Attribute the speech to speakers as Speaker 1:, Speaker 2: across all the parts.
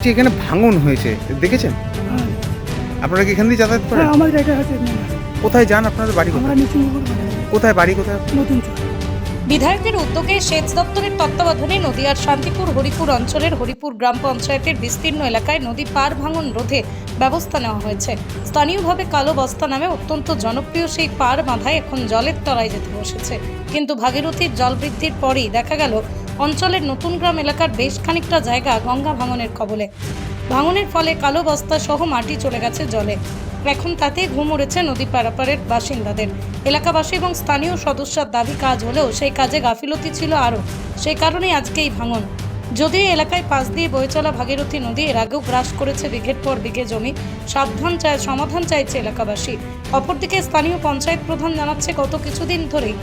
Speaker 1: এখানে ভাঙন হয়েছে দেখেছেন? আপনারা কি এখান দিয়ে যাতায়াত করেন?
Speaker 2: হ্যাঁ, আমাদের এটা।
Speaker 1: কোথায় যান আপনাদের বাড়ি কোথায়? কোথায় বাড়ি কোথায়?
Speaker 2: নতুন
Speaker 3: বিধায়কের উদ্যোগে সেচ দপ্তরের তত্ত্বাবধানে নদিয়ার শান্তিপুর, হরিপুর অঞ্চলের হরিপুর গ্রাম পঞ্চায়েতের বিস্তীর্ণ এলাকায় নদী পার ভাঙন রোধে ব্যবস্থা নেওয়া হয়েছে। স্থানীয়ভাবে কালো বস্তা নামে অত্যন্ত জনপ্রিয় সেই পার বাঁধায় এখন জলের তলায় যেতে বসেছে। কিন্তু ভাগীরথীর জল বৃদ্ধির পরেই দেখা গেল, অঞ্চলের নতুন গ্রাম এলাকার বেশ খানিকটা জায়গা গঙ্গা ভাঙনের কবলে। ভাঙনের ফলে কালো বস্তা সহ মাটি চলে গেছে জলে। এখন তাতেই ঘুম উড়েছে নদী পারাপারের বাসিন্দাদের। এলাকাবাসী এবং স্থানীয় সদস্যর দাবি কাজ হলেও সেই কাজে গাফিলতি ছিল আরও। সেই কারণেই আজকে এই ভাঙন। যদিও এলাকায় পাশ দিয়ে বয়ে চলা ভাগীরথী নদী এর আগেও গ্রাস করেছে বিঘের পর বিঘে জমি, সাবধান চায় সমাধান চাইছে এলাকাবাসী। অপরদিকে স্থানীয় পঞ্চায়েত প্রধান জানাচ্ছে, গত কিছুদিন ধরেই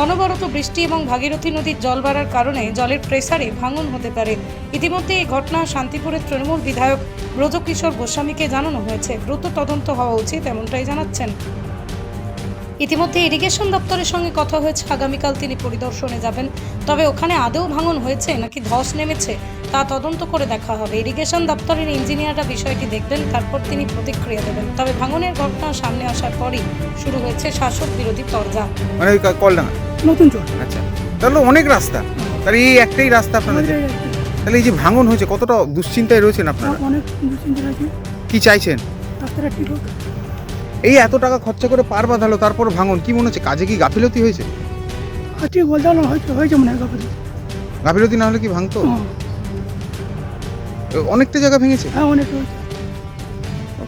Speaker 3: অনবরত বৃষ্টি এবং ভাগীরথী নদীর জল বাড়ার কারণে জলের প্রেসারে ভাঙন হতে পারে। ইতিমধ্যে এই ঘটনা শান্তিপুরের তৃণমূল বিধায়ক ব্রজকিশোর গোস্বামীকে জানানো হয়েছে। দ্রুত তদন্ত হওয়া উচিত, এমনটাই জানাচ্ছেন। ইতিমধ্যে ইরিগেশন দপ্তরের সঙ্গে কথা হয়েছে। আগামীকাল তিনি পরিদর্শনে যাবেন। তবে ওখানে আদৌ ভাঙন হয়েছে নাকি ধস নেমেছে তা তদন্ত করে দেখা হবে। ইরিগেশন দপ্তরের ইঞ্জিনিয়াররা বিষয়টি দেখবেন তারপর তিনি প্রতিক্রিয়া দেবেন। তবে ভাঙনের ঘটনা সামনে আসার পরই শুরু হয়েছে শাসক বিরোধী তরজা।
Speaker 1: মানে কলডাঙ্গা
Speaker 2: নতুন চর।
Speaker 1: আচ্ছা। তাহলে অনেক রাস্তা। তাহলে এই একটাই রাস্তা আপনাদের যে- তাহলে এই যে ভাঙন হয়েছে কতটা দুশ্চিন্তায় রয়েছেন আপনারা?
Speaker 2: অনেক দুশ্চিন্তা আছে
Speaker 1: কি চাইছেন?
Speaker 2: রাস্তাটা ঠিক হোক।
Speaker 1: এই এত টাকা খরচা করে পার বাঁধালো তারপর ভাঙন কি মনে হচ্ছে কাজে কি গাফিলতি হয়েছে?
Speaker 2: আর ঠিক বলতে পারলাম হয়তো হয়েছে মনে হয় গাফিলতি।
Speaker 1: গাফিলতি না হলে কি ভাঙতো?
Speaker 2: হ্যাঁ,
Speaker 1: অনেকটা জায়গা ভেঙেছে?
Speaker 2: হ্যাঁ অনেক হয়েছে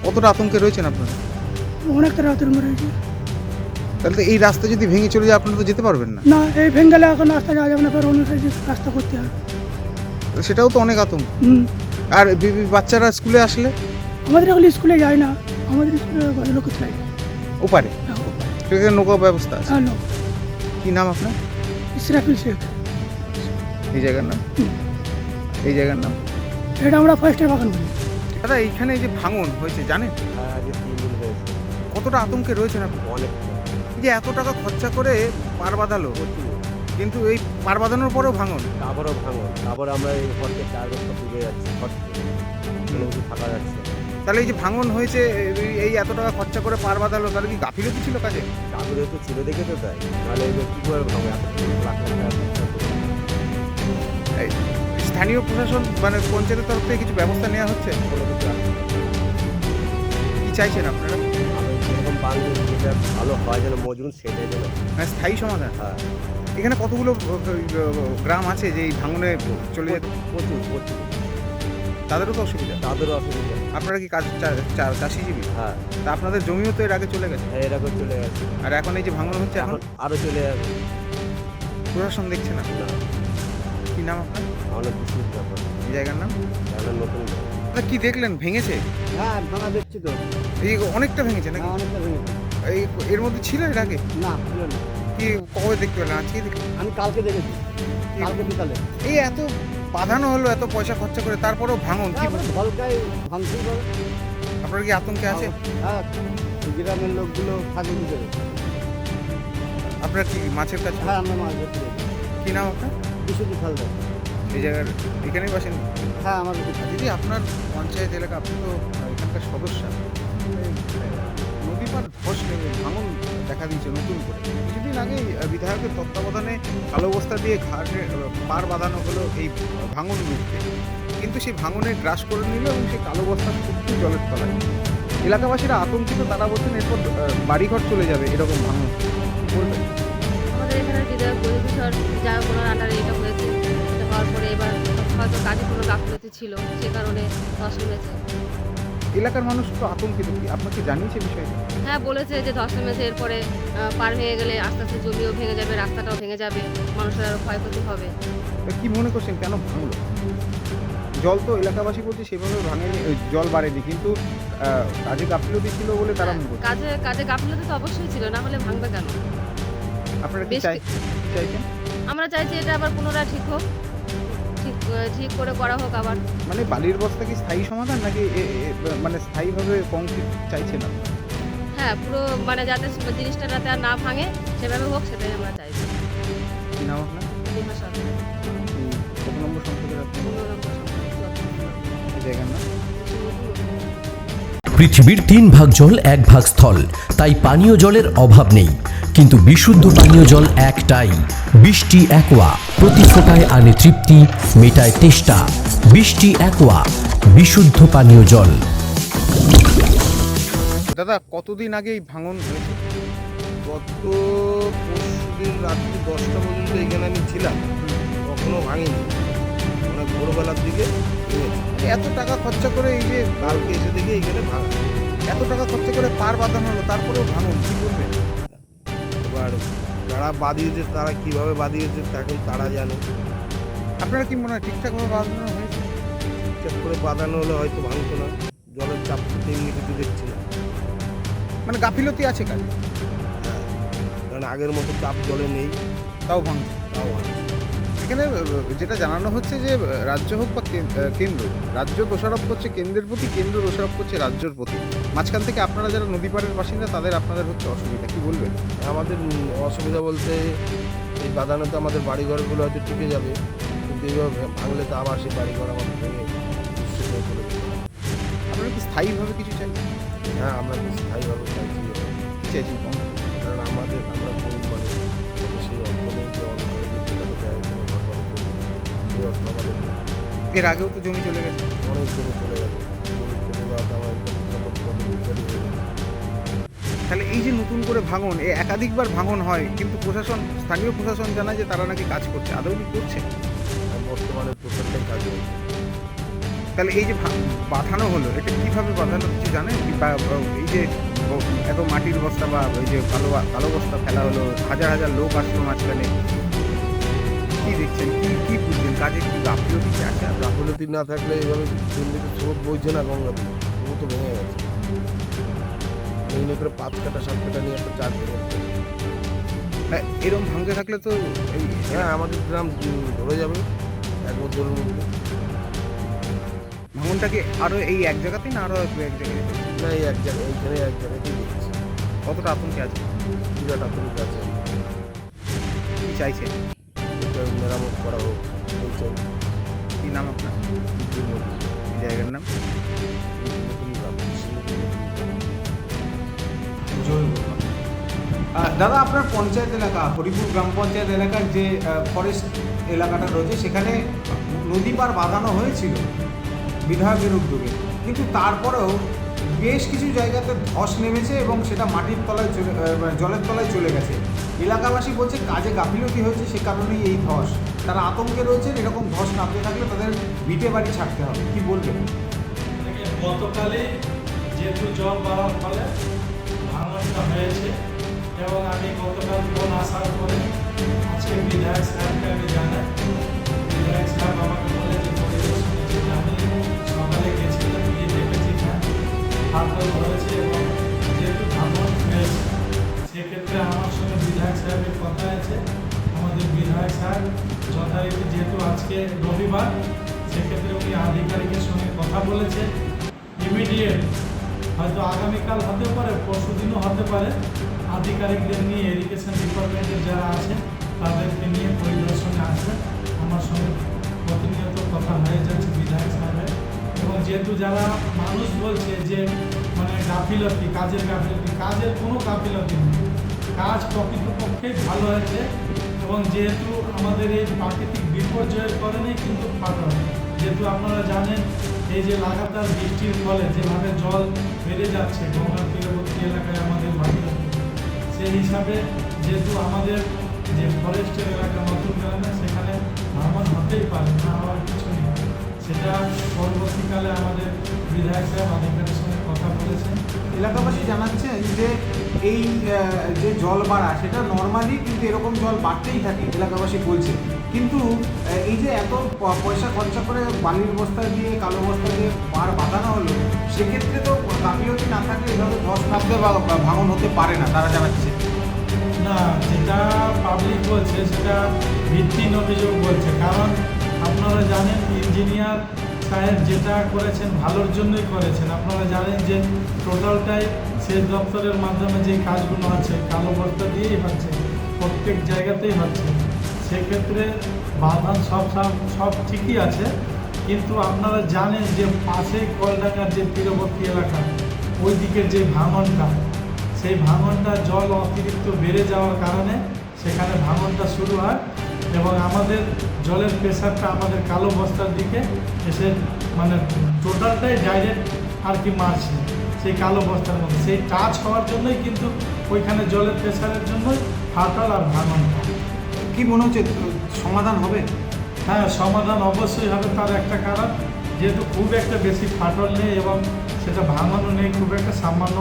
Speaker 1: কতটা আতঙ্কে রয়েছেন আপনারা?
Speaker 2: অনেকটা রাতের মধ্যে হয়েছে
Speaker 1: তাহলে তো এই রাস্তা যদি ভেঙে চলে যায় আপনারা তো যেতে পারবেন না।
Speaker 2: না এই ভেঙ্গেলে এখন রাস্তা যাওয়া যাবে না ফের অন্য সাইডে রাস্তা করতে হবে।
Speaker 1: সেটাও তো অনেক আতঙ্ক। আর বাচ্চারা স্কুলে আসলে?
Speaker 2: আমাদের এখন স্কুলে যায় না আমাদের স্কুলে ভালো লোক চাই
Speaker 1: ওপারে?
Speaker 2: হ্যাঁ,
Speaker 1: সেখানে নৌকা ব্যবস্থা আছে?
Speaker 2: হ্যালো
Speaker 1: কি নাম আপনার?
Speaker 2: ইসরাফিল শেখ।
Speaker 1: এই জায়গার নাম? এই জায়গার নাম?
Speaker 2: এটা আমরা ফার্স্টের বাগান বলি
Speaker 1: দাদা এইখানে এই যে ভাঙন হয়েছে জানেন?
Speaker 4: হয়েছে।
Speaker 1: কতটা আতঙ্কে রয়েছেন আপনি?
Speaker 4: অনেক।
Speaker 1: যে এত টাকা খরচা করে পার বাঁধালো কিন্তু এই পার বাঁধানোর পরেও ভাঙন?
Speaker 4: তারপরও ভাঙন। তারপরে আমরা এই হটকে চার বছর ডুবে যাচ্ছি থাকা। যাচ্ছে।
Speaker 1: তাহলে এই যে ভাঙন হয়েছে এই- এই এত টাকা খরচা করে পার বাঁধালো তাহলে কি গাফিলতি ছিল কাজে?
Speaker 4: তারপরে তো ছিল দেখে তো তাই এগুলো কী করে ভাঙো এত লাখ লাখ টাকা খরচা করে।
Speaker 1: এই স্থানীয় প্রশাসন মানে পঞ্চায়েতের তরফ থেকে কিছু ব্যবস্থা নেওয়া হচ্ছে। কি চাইছেন আপনারা?
Speaker 4: যেটা ভালো হয় যেন মজুন সেটাই যেন
Speaker 1: হ্যাঁ। স্থায়ী সমাধান?
Speaker 4: হ্যাঁ।
Speaker 1: এখানে কতগুলো গ্রাম আছে যে এই ভাঙনে চলে যেত?
Speaker 4: প্রচুর প্রচুর
Speaker 1: তাদেরও তো অসুবিধা?
Speaker 4: তাদেরও অসুবিধা।
Speaker 1: আপনারা কি কাজ চাষিজীবী
Speaker 4: হ্যাঁ।
Speaker 1: তা আপনাদের জমিও তো এর আগে চলে গেছে?
Speaker 4: হ্যাঁ এর আগে চলে গেছে।
Speaker 1: আর এখন এই যে ভাঙন হচ্ছে এখন
Speaker 4: আরও চলে যাবে
Speaker 1: প্রশাসন দেখছে না। নাম আপনার?
Speaker 4: ব্যাপার।
Speaker 1: জায়গার নাম?
Speaker 4: তাহলে নতুন
Speaker 1: আপনারা কি দেখলেন? ভেঙেছে?
Speaker 4: হ্যাঁ ভাঙা দেখছি তো।
Speaker 1: এই অনেকটা ভেঙেছে নাকি?
Speaker 4: অনেকটা ভেঙেছে।
Speaker 1: এই এর মধ্যে ছিল এর আগে?
Speaker 4: না ছিল না।
Speaker 1: কি কবে দেখতে পেলেন? আজকে
Speaker 4: আমি কালকে দেখেছি। কালকে বিকালে।
Speaker 1: এই এত বাঁধানো হলো এত পয়সা খরচা করে তারপরেও ভাঙন কি
Speaker 4: পারে
Speaker 1: আপনার কি আতঙ্কে আছে
Speaker 4: হ্যাঁ গ্রামের লোকগুলো থাকে
Speaker 1: আপনার কি মাছের কাছে?
Speaker 4: হ্যাঁ আমরা মাছ ধরতে যাই।
Speaker 1: কি নাম আপনার?
Speaker 4: বিশুদ্ধি ফেলতে
Speaker 1: এই জায়গার এখানেই বাসেন
Speaker 4: হ্যাঁ আমার
Speaker 1: দিদি আপনার পঞ্চায়েত এলাকা আপনি তো এখানকার সদস্য। নদী পার ধস নেমে ভাঙন দেখা দিয়েছে নতুন করে। কিছুদিন আগে বিধায়কের তত্ত্বাবধানে কালো বস্তা দিয়ে ঘাটে পার বাঁধানো হলো এই ভাঙন রুখতে কিন্তু সেই ভাঙনে গ্রাস করে নিল এবং সেই কালো বস্তা সত্যি জলের তলায়। এলাকাবাসীরা আতঙ্কিত তারা বলছেন এরপর বাড়িঘর চলে যাবে এরকম ভাঙন।
Speaker 5: পরিবেশর যা কোনো আন্ডারে এটা হয়েছে এটা হওয়ার পরে এবার হয়তো কাজে কোনো গাফলতি ছিল সে কারণে ধস নেমেছে
Speaker 1: এলাকার মানুষ তো আতঙ্কিত কি আপনাকে জানিয়েছে বিষয়টা?
Speaker 5: হ্যাঁ বলেছে যে ধস নেমেছে এরপরে পার ভেঙে গেলে আস্তে আস্তে জমিও ভেঙে যাবে রাস্তাটাও ভেঙে যাবে মানুষের আরও ক্ষয়ক্ষতি হবে।
Speaker 1: কি মনে করছেন কেন ভাঙলো? জল তো এলাকাবাসী বলছে সেভাবে ভাঙেনি জল বাড়েনি কিন্তু কাজে গাফিলতি ছিল বলে তারা মনে
Speaker 5: কাজে কাজে গাফিলতি তো অবশ্যই ছিল না হলে ভাঙবে কেন?
Speaker 1: আপনারা কি চাইছেন?
Speaker 5: আমরা চাইছি এটা আবার পুনরায় ঠিক হোক। ঠিক ঠিক করে করা হোক আবার।
Speaker 1: মানে বালির বস্তা কি স্থায়ী সমাধান নাকি মানে স্থায়ীভাবে কংক্রিট চাইছেন আপনি?
Speaker 5: হ্যাঁ পুরো মানে যাতে জিনিসটা যাতে আর না ভাঙে সেভাবে হোক সেটাই আমরা চাইছি
Speaker 1: কি নাম আপনার? কত নম্বর। জায়গার নাম?
Speaker 6: পৃথিবীর তিন ভাগ জল এক ভাগ স্থল তাই পানীয় জলের অভাব নেই। কিন্তু বিশুদ্ধ পানীয় জল একটাই। বৃষ্টি একোয়া প্রতি ফোটায় আনে তৃপ্তি মেটায় তেষ্টা। বৃষ্টি একোয়া বিশুদ্ধ পানীয় জল।
Speaker 1: দাদা কতদিন আগে এই ভাঙন হয়েছে?
Speaker 7: গত পরশুদিন রাত্রি দশটা পর্যন্ত এখানে আমি ছিলাম কখনো ভাঙিনি। মানে ভোরবেলার দিকে
Speaker 1: এত টাকা খরচা করে এই যে
Speaker 7: কালকে এসে দেখি এখানে ভাঙা
Speaker 1: এত টাকা খরচা করে পার বাঁধানো হলো তারপরেও ভাঙন কি করবেন?
Speaker 7: এবার যারা বাদিয়েছে তারা কীভাবে বাঁধিয়েছে তাকে এখন তারা জানে।
Speaker 1: আপনারা কি মনে হয় ঠিকঠাকভাবে বাঁধানো হয়েছে?
Speaker 7: ঠিকঠাক করে বাঁধানো হলে হয়তো ভাঙতো না। জলের চাপ তেমনি কিছু দেখছি না।
Speaker 1: মানে গাফিলতি আছে কাজে
Speaker 7: হ্যাঁ। কারণ আগের মতো চাপ জলে নেই।
Speaker 1: তাও ভাঙছে।
Speaker 7: তাও ভাঙছে।
Speaker 1: এখানে যেটা জানানো হচ্ছে যে রাজ্য হোক বা কে- কেন্দ্র রাজ্য দোষারোপ করছে কেন্দ্রের প্রতি কেন্দ্র দোষারোপ করছে রাজ্যের প্রতি। মাঝখান থেকে আপনারা যারা নদী পাড়ের বাসিন্দা তাদের আপনাদের হচ্ছে অসুবিধা কি বলবেন?
Speaker 7: আমাদের অসুবিধা বলতে এই বাঁধানো তো আমাদের বাড়িঘরগুলো হয়তো টিকে যাবে কিন্তু এইভাবে ভাঙলে তো আবার সেই বাড়িঘর আমাদের ভেঙে
Speaker 1: আপনারা কি স্থায়ীভাবে কিছু চাই
Speaker 7: হ্যাঁ আমরা তো স্থায়ীভাবে চাইছি।
Speaker 1: কি কম
Speaker 7: কারণ আমাদের আমরা আমাদের
Speaker 1: এর আগেও তো জমি চলে গেছে।
Speaker 7: অনেক জমি চলে গেছে। জমি চলে যাওয়াতে আমার।
Speaker 1: তাহলে এই যে নতুন করে ভাঙন এ একাধিকবার ভাঙন হয় কিন্তু প্রশাসন স্থানীয় প্রশাসন জানায় যে তারা নাকি কাজ করছে। আদৌ কি করছে?
Speaker 7: বর্তমানে কাজ হচ্ছে
Speaker 1: তাহলে এই যে বাঁধানো হলো এটা কীভাবে বাঁধানো কিছু জানেন? এই যে এত মাটির বস্তা বা ওই যে কালো কালো বস্তা ফেলা হলো হাজার হাজার লোক আসলো মাঝখানে। কি দেখছেন? কি কি বুঝছেন? কাজে কি গাফিলতি আছে আর
Speaker 7: না থাকলে এইভাবে দিল্লিতে স্রোত বইছে না গঙ্গা তো ভেঙে গেছে। ভেঙে করে পাঁচ কাটা সাত কাটা নিয়ে একটা চার ভেঙে
Speaker 1: হ্যাঁ, এরকম ভাঙতে থাকলে তো এই
Speaker 7: হ্যাঁ আমাদের গ্রাম ধরে যাবে এক বছরের মধ্যে।
Speaker 1: ভাঙনটাকে আরও এই এক জায়গাতেই না আরও দু এক জায়গায়
Speaker 7: না এই এক জায়গায় এইখানে এক জায়গাতেই দেখছি
Speaker 1: কতটা আতঙ্কে আছে?
Speaker 7: বিরাট আতঙ্ক আছে।
Speaker 1: কি চাইছেন?
Speaker 7: এটা মেরামত করা হোক। চাই
Speaker 1: কি নাম আপনার? জায়গার নাম? দাদা আপনার পঞ্চায়েত এলাকা হরিপুর গ্রাম পঞ্চায়েত এলাকার যে ফরেস্ট এলাকাটা রয়েছে সেখানে নদী পার বাঁধানো হয়েছিল বিধায়কের উদ্যোগে কিন্তু তারপরেও বেশ কিছু জায়গাতে ধস নেমেছে এবং সেটা মাটির তলায় চলে মানে জলের তলায় চলে গেছে। এলাকাবাসী বলছে কাজে গাফিলতি হয়েছে, সে কারণেই এই ধস। তারা আতঙ্কে রয়েছেন, এরকম ধস নামতে থাকলে তাদের ভিটে বাড়ি ছাড়তে হবে। কি বলবেন?
Speaker 8: গতকালে যেহেতু জল বাড়ার ফলে ভাঙনটা হয়েছে এবং আমি গতকাল ফোন আসার পরে আজকে বিধায়ক সাহেবকে আমি জানাই। বিধায়ক সাহেব আমাকে বলে যে যেতে আমি সকালে গেছিলাম, গিয়ে দেখেছি হ্যাঁ ফাটল হয়েছে এবং যেহেতু ভাঙন হয়েছে, সেক্ষেত্রে আমার সঙ্গে বিধায়ক সাহেবের কথা আছে আমাদের বিধায়ক সাহেব যথারীতি যেহেতু আজকে রবিবার সেক্ষেত্রে উনি আধিকারিকের সঙ্গে কথা বলেছেন ইমিডিয়েট হয়তো আগামীকাল হতে পারে পরশু দিনও হতে পারে আধিকারিকদের নিয়ে এডুকেশন ডিপার্টমেন্টের যারা আছে তাদেরকে নিয়ে পরিদর্শনে আসবেন আমার সঙ্গে প্রতিনিয়ত কথা হয়ে যাচ্ছে বিধায়ক সাহেবের এবং যেহেতু যারা মানুষ বলছে যে মানে গাফিলতি কাজের গাফিলতি কাজের কোনো গাফিলতি নেই কাজ প্রকৃতপক্ষে ভালো হয়েছে এবং যেহেতু আমাদের এই প্রাকৃতিক বিপর্যয়ের কারণে কিন্তু ফাটা যেহেতু আপনারা জানেন, এই যে লাগাতার বৃষ্টির ফলে যেভাবে জল বেড়ে যাচ্ছে গঙ্গার তীরবর্তী এলাকায় আমাদের বাড়ি সেই হিসাবে যেহেতু আমাদের যে ফরেস্টের এলাকা নতুন গ্রামে সেখানে ভ্রমণ হতেই পারে, না হওয়ার কিছু নেই। সেটা পরবর্তীকালে আমাদের বিধায়ক সাহেব আধিকারিকের সঙ্গে কথা বলেছেন।
Speaker 1: এলাকাবাসী জানাচ্ছেন যে এই যে জল বাড়া, সেটা নর্মালি কিন্তু এরকম জল বাড়তেই থাকে, এলাকাবাসী বলছে। কিন্তু এই যে এত পয়সা খরচা করে বালির বস্তা দিয়ে, কালো বস্তা দিয়ে পার বাঁধানো হলো, সেক্ষেত্রে তো গাফিলতি না থাকলে এভাবে ধস বা বা ভাঙন হতে পারে না, তারা জানাচ্ছে।
Speaker 8: না, যেটা পাবলিক বলছে, সেটা ভিত্তিহীন অভিযোগ বলছে। কারণ আপনারা জানেন ইঞ্জিনিয়ার সাহেব যেটা করেছেন, ভালোর জন্যই করেছেন। আপনারা জানেন যে টোটালটাই সেচ দপ্তরের মাধ্যমে যে কাজগুলো আছে, কালো বস্তা দিয়েই হচ্ছে, প্রত্যেক জায়গাতেই হচ্ছে। সেক্ষেত্রে বাঁধান সব সব ঠিকই আছে, কিন্তু আপনারা জানেন যে পাশে কলডাঙ্গার যে তীরবর্তী এলাকা ওই দিকের যে ভাঙনটা, সেই ভাঙনটা জল অতিরিক্ত বেড়ে যাওয়ার কারণে সেখানে ভাঙনটা শুরু হয় এবং আমাদের জলের প্রেশারটা আমাদের কালো বস্তার দিকে এসে মানে টোটালটাই ডাইরেক্ট আর কি মারছে। সেই কালো বস্তার মধ্যে। সেই টাচ হওয়ার জন্যই কিন্তু ওইখানে জলের প্রেশারের জন্যই ফাটল আর ভাঙনটা
Speaker 1: কি মনে হচ্ছে সমাধান হবে?
Speaker 8: হ্যাঁ সমাধান অবশ্যই হবে তার একটা কারণ যেহেতু খুব একটা বেশি ফাটল নেই এবং সেটা ভাঙানো নেই খুব একটা সামান্য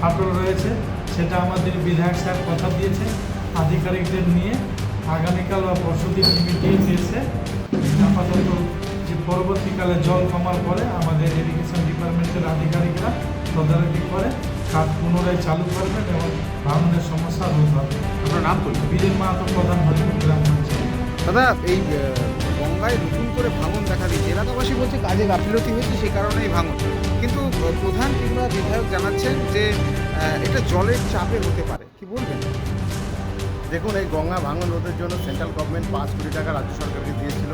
Speaker 8: ফাটল রয়েছে সেটা আমাদের বিধায়ক সাহেব কথা দিয়েছে আধিকারিকদের নিয়ে আগামীকাল বা পরশুদিন মিটিয়ে এসে আপাতত যে পরবর্তীকালে জল কমার পরে আমাদের ইরিগেশন ডিপার্টমেন্টের আধিকারিকরা তদারকি করে কাজ পুনরায় চালু করবেন এবং ভাঙনের সমস্যা রোধ হবে।
Speaker 1: আপনার নাম বলুন।
Speaker 8: বিজয় মাহাতো প্রধান হরিপুর গ্রাম পঞ্চায়েত।
Speaker 1: দাদা এই গঙ্গায় নতুন করে ভাঙন দেখা দিয়েছে এলাকাবাসী বলছে কাজে গাফিলতি হয়েছে সেই কারণেই ভাঙন। কিন্তু প্রধান কিংবা বিধায়ক জানাচ্ছেন যে এটা জলের চাপে হতে পারে। কি বলবেন?
Speaker 9: দেখুন এই গঙ্গা ভাঙন রোধের জন্য সেন্ট্রাল গভর্নমেন্ট পাঁচ কোটি টাকা রাজ্য সরকারকে দিয়েছিল।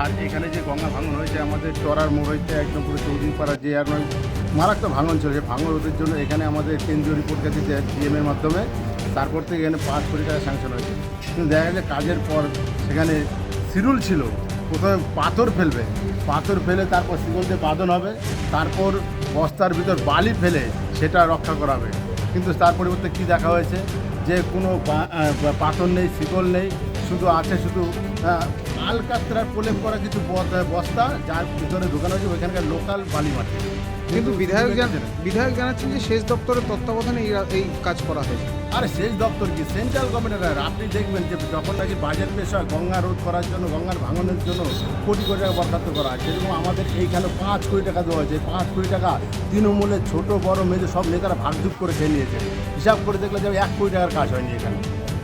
Speaker 9: আর এখানে যে গঙ্গা ভাঙন হয়েছে আমাদের চড়ার মোড় হইতে একদম পুরো চৌধুরীপাড়া যে আর নয় মারাত্মক ভাঙন চলেছে ভাঙন রোধের জন্য এখানে আমাদের কেন্দ্রীয় রিপোর্ট গেছে ডিএমের মাধ্যমে। তারপর থেকে এখানে পাঁচ কোটি টাকা স্যাংশন হয়েছে। কিন্তু দেখা গেছে কাজের পর সেখানে শিডিউল ছিল। প্রথমে পাথর ফেলবে। পাথর ফেলে তারপর শিকল দিয়ে বাঁধন হবে। তারপর বস্তার ভিতর বালি ফেলে সেটা রক্ষা করাবে কিন্তু তার পরিবর্তে কী দেখা হয়েছে? যে কোনো পাথর নেই শিকল নেই। শুধু আছে শুধু আলকাতরার প্রলেপ করা কিছু বস্তা। যার ভিতরে ঢোকানো হয়েছে ওইখানকার লোকাল বালি মাটি।
Speaker 1: কিন্তু বিধায়ক বিধায়ক জানাচ্ছেন যে শেষ দপ্তরের তত্ত্বাবধানে এই কাজ করা হয়েছে।
Speaker 9: আরে শেষ দপ্তর কি? সেন্ট্রাল গভর্নমেন্টের আপনি দেখবেন যে যখন নাকি বাজেট পেশ হয় গঙ্গা রোধ করার জন্য, গঙ্গার ভাঙনের জন্য কোটি কোটি টাকা বরখাস্ত করা হয়। সেরকম আমাদের এইখানে পাঁচ কোটি টাকা দেওয়া হয়েছে। পাঁচ কোটি টাকা তৃণমূলের ছোট, বড়, মেজো সব নেতারা ভাগযুগ করে খেয়ে নিয়েছে। হিসাব করে দেখলে যে এক কোটি টাকার কাজ হয়নি এখানে।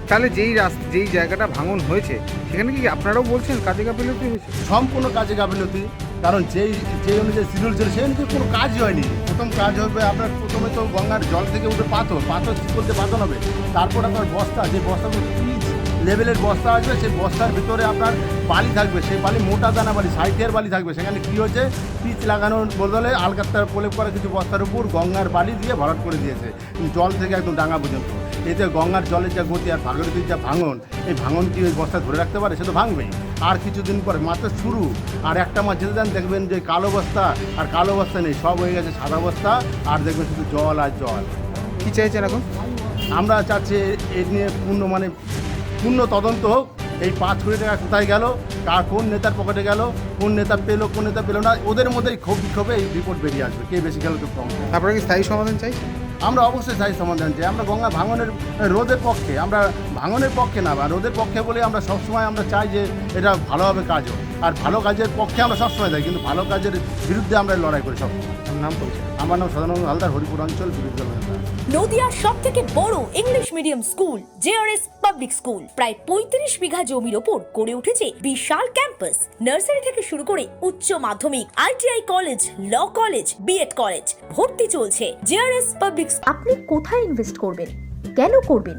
Speaker 1: তাহলে যেই রাস্তা, যেই জায়গাটা ভাঙন হয়েছে, সেখানে কি আপনারাও বলছেন কাজে গাফিলতি হয়েছে?
Speaker 9: সম্পূর্ণ কাজে গাফিলতি। কারণ যেই যেই অনুযায়ী শিডিউল ছিল সেই অনুযায়ী কোনো কাজই হয়নি। প্রথম কাজ হবে আপনার প্রথমে তো গঙ্গার জল থেকে উঠে পাথর পাথর করতে বাঁধন হবে। তারপর আপনার বস্তা, যে বস্তাগুলো পিচ লেভেলের বস্তা আসবে, সেই বস্তার ভিতরে আপনার বালি থাকবে। সেই বালি মোটা দানা বালি সাইটের বালি থাকবে। সেখানে কী হচ্ছে পিচ লাগানোর বদলে আলকাত্তার প্রলেপ করা কিছু বস্তার উপর গঙ্গার বালি দিয়ে ভরাট করে দিয়েছে। জল থেকে একদম ডাঙা পর্যন্ত। এতে গঙ্গার জলের যা গতি আর ভাগীরথীর যা ভাঙন এই ভাঙন কি ওই বস্তা ধরে রাখতে পারে? সে তো ভাঙবেই। আর কিছুদিন পরে মাত্র শুরু। আর একটা মাস যেতে দেন দেখবেন যে কালো বস্তা আর কালো বস্তা নেই সব হয়ে গেছে সাদা বস্তা আর দেখবেন শুধু জল আর জল।
Speaker 1: কি চাইছেন এখন?
Speaker 9: আমরা চাচ্ছি এ নিয়ে পূর্ণ মানে পূর্ণ তদন্ত হোক। এই পাঁচ কোটি টাকা কোথায় গেল? কার কোন নেতার পকেটে গেল? কোন নেতা পেল কোন নেতা পেল না? ওদের মধ্যেই ক্ষোভ বিক্ষোভে এই রিপোর্ট বেরিয়ে আসবে। কে বেশি গেল তো কম।
Speaker 1: আপনারা কি স্থায়ী সমাধান চাই
Speaker 9: আমরা অবশ্যই চাই সমাধান চাই আমরা গঙ্গা ভাঙনের রোদের পক্ষে, আমরা ভাঙনের পক্ষে না বা রোদের পক্ষে বলে আমরা সবসময় আমরা চাই যে এটা ভালোভাবে কাজ হোক আর ভালো কাজের পক্ষে আমরা সবসময় যাই কিন্তু ভালো কাজের বিরুদ্ধে আমরা লড়াই করি সব।
Speaker 1: নাম পরিচয়
Speaker 9: আমার নাম সদানন্দ হালদার হরিপুর অঞ্চল বিরুদ্ধে
Speaker 10: নদিয়ার সব থেকে বড় English medium school JRS public school প্রায় পঁয়ত্রিশ বিঘা জমির ওপর গড়ে উঠেছে বিশাল ক্যাম্পাস নার্সারি থেকে শুরু করে উচ্চ মাধ্যমিক ITI college law college B Ed college ভর্তি চলছে জেআরএস পাবলিক
Speaker 11: আপনি কোথায় ইনভেস্ট করবেন? কেন করবেন?